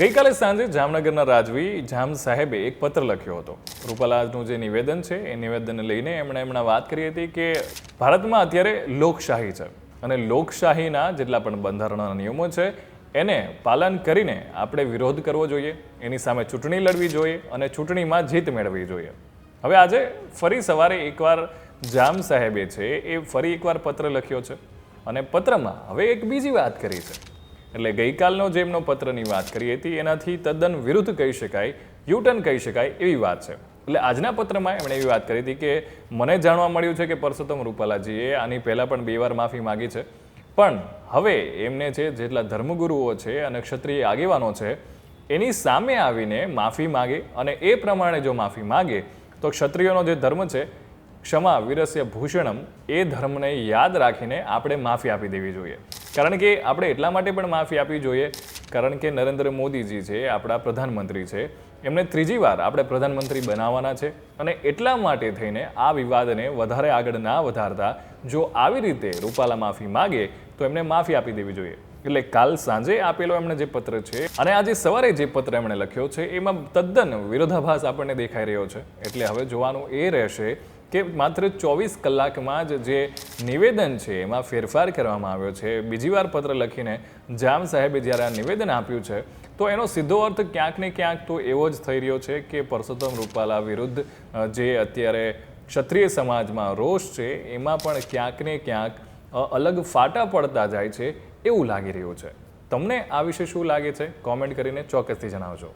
ગઈકાલે સાંજે જામનગરના રાજવી જામ સાહેબે એક પત્ર લખ્યો હતો. રૂપાલાજનું જે નિવેદન છે, એ નિવેદનને લઈને એમણે એમણે વાત કરી હતી કે ભારતમાં અત્યારે લોકશાહી છે અને લોકશાહીના જેટલા પણ બંધારણના નિયમો છે, એને પાલન કરીને આપણે વિરોધ કરવો જોઈએ, એની સામે ચૂંટણી લડવી જોઈએ અને ચૂંટણીમાં જીત મેળવવી જોઈએ. હવે આજે ફરી સવારે એકવાર જામ સાહેબે છે, એ ફરી એકવાર પત્ર લખ્યો છે અને પત્રમાં હવે એક બીજી વાત કરી છે. એટલે ગઈકાલનો જે એમનો પત્રની વાત કરી હતી, એનાથી તદ્દન વિરુદ્ધ કહી શકાય, યુટર્ન કહી શકાય એવી વાત છે. એટલે આજના પત્રમાં એમણે એવી વાત કરી હતી કે, મને જાણવા મળ્યું છે કે પરસોત્તમ રૂપાલાજીએ આની પહેલાં પણ બે વાર માફી માગી છે. પણ હવે એમને છે જેટલા ધર્મગુરુઓ છે અને ક્ષત્રિય આગેવાનો છે, એની સામે આવીને માફી માગે અને એ પ્રમાણે જો માફી માગે, તો ક્ષત્રિયોનો જે ધર્મ છે, ક્ષમા, વિરસ્ય, ભૂષણમ, એ ધર્મને યાદ રાખીને આપણે માફી આપી દેવી જોઈએ. કારણ કે આપણે એટલા માટે પણ માફી આપવી જોઈએ, કારણ કે નરેન્દ્ર મોદીજી છે, આપણા પ્રધાનમંત્રી છે. એમને ત્રીજી વાર આપણે પ્રધાનમંત્રી બનાવવાના છે અને એટલા માટે થઈને આ વિવાદને વધારે આગળ ના વધારતા, જો આવી રીતે રૂપાલા માફી માગે, તો એમને માફી આપી દેવી જોઈએ. એટલે કાલ સાંજે આપેલો એમણે જે પત્ર છે, અને આજે સવારે જે પત્ર એમણે લખ્યો છે, એમાં તદ્દન વિરોધાભાસ આપણને દેખાઈ રહ્યો છે. એટલે હવે જોવાનું એ રહેશે કે માત્ર ચોવીસ કલાકમાં જ જે નિવેદન છે એમાં ફેરફાર કરવામાં આવ્યો છે. બીજી વાર પત્ર લખીને જામ સાહેબે જ્યારે આ નિવેદન આપ્યું છે, તો એનો સીધો અર્થ ક્યાંક ને ક્યાંક તો એવો જ થઈ રહ્યો છે કે પરસોત્તમ રૂપાલા વિરુદ્ધ જે અત્યારે ક્ષત્રિય સમાજમાં રોષ છે, એમાં પણ ક્યાંક ને ક્યાંક અલગ ફાટા પડતા જાય છે એવું લાગી રહ્યું છે. તમને આ વિશે શું લાગે છે? કોમેન્ટ કરીને ચોક્કસથી જણાવજો.